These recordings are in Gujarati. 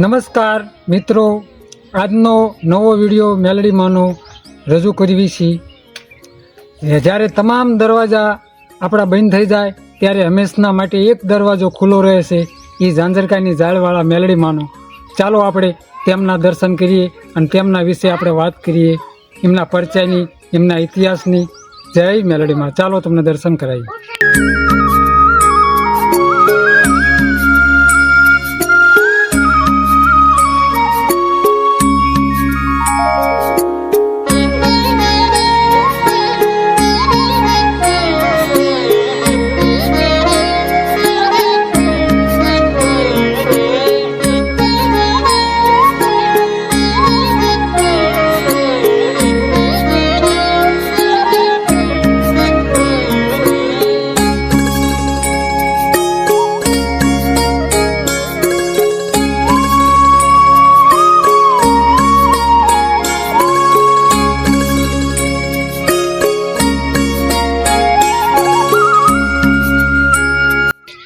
નમસ્કાર મિત્રો, આજનો નવો વીડિયો મેલડીમાંનો રજૂ કરવી છીએ જ્યારે તમામ દરવાજા આપણા બંધ થઈ જાય, ત્યારે હંમેશના માટે એક દરવાજો ખુલ્લો રહે છે એ ઝાંઝરકાની ઝાડવાળા મેલડીમાંનો. ચાલો આપણે તેમના દર્શન કરીએ અને તેમના વિશે આપણે વાત કરીએ. એમના પરિચયની, એમના ઇતિહાસની. જય મેલડીમાં. ચાલો તમને દર્શન કરાવીએ.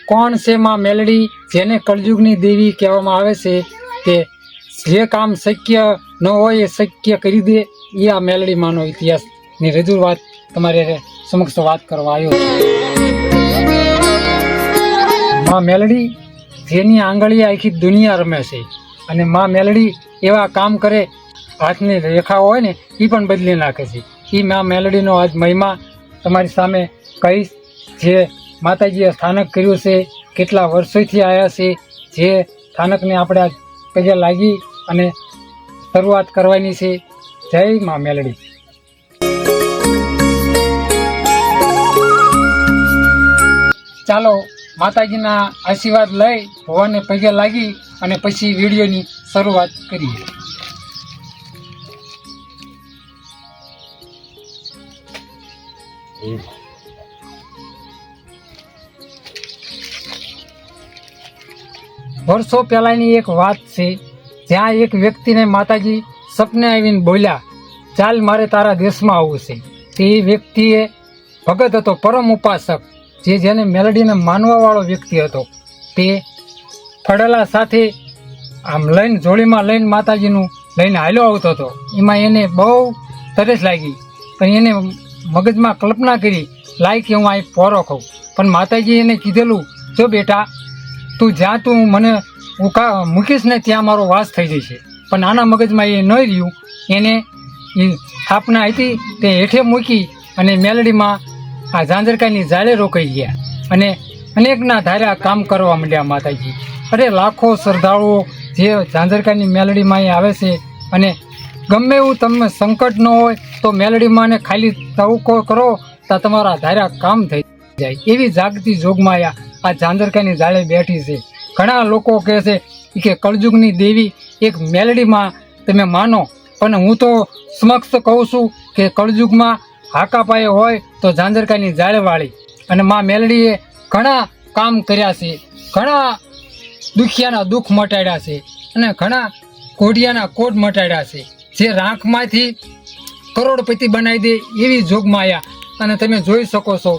કોણ છે માં મેલડી જેને કળયુગની દેવી કહેવામાં આવે છે તે જે કામ શક્ય ન હોય એ શક્ય કરી દે, એ આ મેલડી માનો ઇતિહાસની રજૂઆત તમારે સમક્ષ વાત કરવા આવ્યો. માં મેલડી જેની આંગળી આખી દુનિયા રમે છે અને માં મેલડી એવા કામ કરે, હાથની રેખા હોય ને એ પણ બદલી નાખે છે એ માં મેલડીનો આજ મહિમા તમારી સામે કહીશ જે માતાજીએ સ્થાનક કર્યું છે, કેટલા વર્ષોથી આવ્યા છે, જે સ્થાનકને આપણે પગે લાગી અને શરૂઆત કરવાની છે. જય મા મેલડી. ચાલો માતાજીના આશીર્વાદ લઈ ભગવાનને પગે લાગી અને પછી વિડીયોની શરૂઆત કરીએ. વર્ષો પહેલાંની એક વાત છે, જ્યાં એક વ્યક્તિને માતાજી સપને આવીને બોલ્યા, ચાલ મારે તારા દેશમાં આવવું છે. તે વ્યક્તિએ ભગત હતો, પરમ ઉપાસક, જે જેને મેલડીને માનવાવાળો વ્યક્તિ હતો. તે ફળેલા સાથે આમ લઈને જોડીમાં લઈને માતાજીનું લઈને હાલ્યો આવતો હતો. એમાં એને બહુ તરસ લાગી, પણ એને મગજમાં કલ્પના કરી, લાય કે હું અહીં પોરો ખાઉં. પણ માતાજી એને કીધેલું, જો બેટા તું જ્યાં તું મને ઉકા મૂકીશ ને ત્યાં મારો વાસ થઈ જશે. પણ આના મગજમાં એ ન રહ્યું. એને એ સ્થાપના હતી તે હેઠે મૂકી અને મેલડીમાં આ ઝાંઝરકાની જાળે રોકાઈ ગયા. અને અનેકના ધાર્યા કામ કરવા માંડ્યા માતાજી. અરે, લાખો શ્રદ્ધાળુઓ જે ઝાંઝરકાની મેલડીમાં અહીં આવે છે અને ગમે એવું તમને સંકટ ન હોય તો મેલડીમાં ને ખાલી તવકો કરો તો તમારા ધાર્યા કામ થઈ જાય. એવી જાગતી જોગમાયા આ ઝાંઝરકાની જાળે બેઠી છે. ઘણા લોકો કહે છે કે કળજુગની દેવી એક મેલડીમાં તમે માનો, પણ હું તો સમક્ષ કહું છું કે કળજુગમાં હાકા પાયે હોય તો ઝાંઝરકાની જાળેવાળી અને માં મેલડીએ ઘણા કામ કર્યા છે. ઘણા દુખિયાના દુઃખ મટાડ્યા છે અને ઘણા કોઢિયાના કોટ મટાડ્યા છે. જે રાંખમાંથી કરોડપતિ બનાવી દે એવી જોગમાયા. અને તમે જોઈ શકો છો,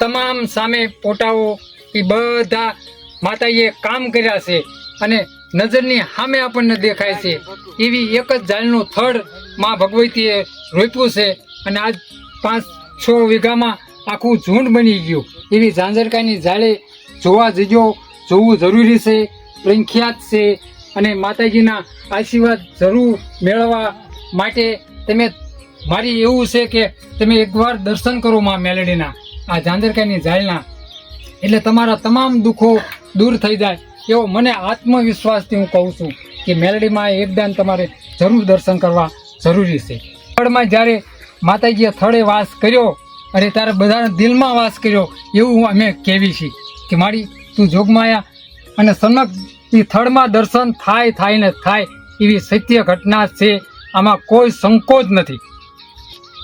તમામ સામે પોટાઓ એ બધા માતાજીએ કામ કર્યા છે અને નજરની સામે આપણને દેખાય છે. એવી એક જ જાળનું થડમાં ભગવતીએ રોપ્યું છે અને આજ પાંચ છ વીઘામાં આખું ઝુંડ બની ગયું. એવી ઝાંઝરકાની જાળે જોવા જજો, જોવું જરૂરી છે, પ્રખ્યાત છે અને માતાજીના આશીર્વાદ જરૂર મેળવવા માટે તમે મારી એવું છે કે તમે એકવાર દર્શન કરો માં મેલડીના. આ ઝાંઝરકાની ઝાલના એટલે તમારા તમામ દુઃખો દૂર થઈ જાય એવો મને આત્મવિશ્વાસથી હું કહું છું કે મેલડીમાં એકદાન તમારે જરૂર દર્શન કરવા જરૂરી છે. થળમાં જ્યારે માતાજીએ થળે વાસ કર્યો અને ત્યારે બધાના દિલમાં વાસ કર્યો એવું અમે કહેવી છીએ કે મારી તું જોગમાયા અને સનક એ થળમાં દર્શન થાય થાય ને થાય એવી સત્ય ઘટના છે. આમાં કોઈ સંકોચ નથી,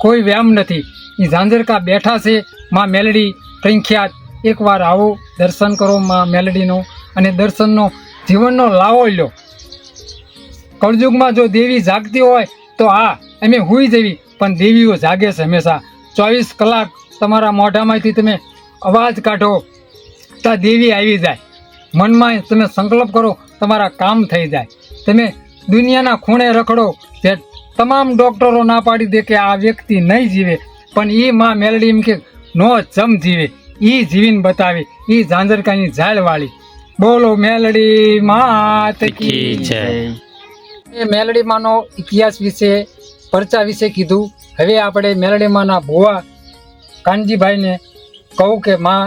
કોઈ વ્યામ નથી. એ ઝાંઝરકા બેઠા છે માં મેલડી પ્રખ્યાત એકવાર આવો, દર્શન કરો માં મેલડીનો અને દર્શનનો જીવનનો લાવો લો કળયુગમાં જો દેવી જાગતી હોય, તો આ અમે હુઈ જવી, પણ દેવીઓ જાગે છે હંમેશા. ચોવીસ કલાક તમારા મોઢામાંથી તમે અવાજ કાઢો, તો દેવી આવી જાય. મનમાં તમે સંકલ્પ કરો, તમારા કામ થઈ જાય. તમે દુનિયાના ખૂણે રખડો, જે તમામ ડોક્ટરો ના પાડી દે કે આ વ્યક્તિ નહીં જીવે, પણ એ માં મેલડી એમ કે, નો જમ જીવે. એ જીવીને બતાવી એ ઝાંઝરકાની ઝાડ વાળી બોલો મેલડી માત કી જય. એ મેલડીમાંનો ઇતિહાસ વિશે પરચા વિશે કીધું. હવે આપણે મેલડીમાંના ભુવા કાનજીભાઈને કહું કે માં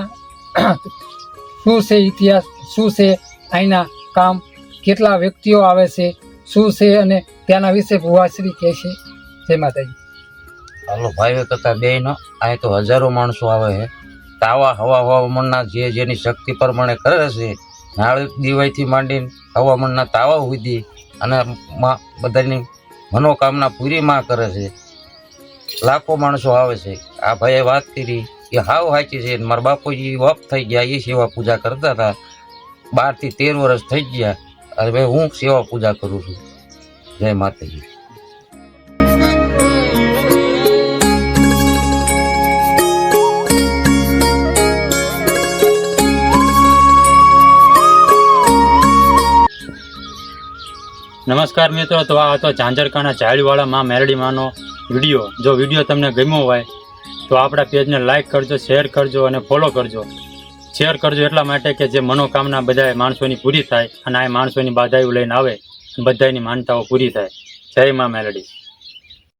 શું છે ઇતિહાસ શું છે અહીંના કામ કેટલા વ્યક્તિઓ આવે છે શું છે અને ત્યાંના વિશે ભુવાશ્રી કહે છે. જય માતાજી. હાલો ભાઈઓ તથા બેનો અહીં તો હજારો માણસો આવે છે. તાવા, હવા, હવામાનના જે જેની શક્તિ પ્રમાણે કરે છે નાળ દિવાળીથી માંડીને હવામાનના તાવા સુધી અને માં બધાની મનોકામના પૂરી માં કરે છે. લાખો માણસો આવે છે. આ ભાઈએ વાત કરી એ હાવ સાચી છે. મારા બાપુજી વફ થઈ ગયા એ સેવા પૂજા કરતા હતા. બારથી તેર વર્ષ થઈ ગયા. હવે હું સેવા પૂજા કરું છું. જય માતાજી. નમસ્કાર મિત્રો, તો આ હતો ઝાંઝરકાના ઝાડીવાળા માં મેરડીમાંનો વીડિયો. જો વીડિયો તમને ગમ્યો હોય, તો આપણા પેજને લાઈક કરજો, શેર કરજો અને ફોલો કરજો. શેર કરજો એટલા માટે કે જે મનોકામના બધા માણસોની પૂરી થાય અને આ માણસોની બાધાઓ લઈને આવે બધાની માનતાઓ પૂરી થાય. જય મા મેલડી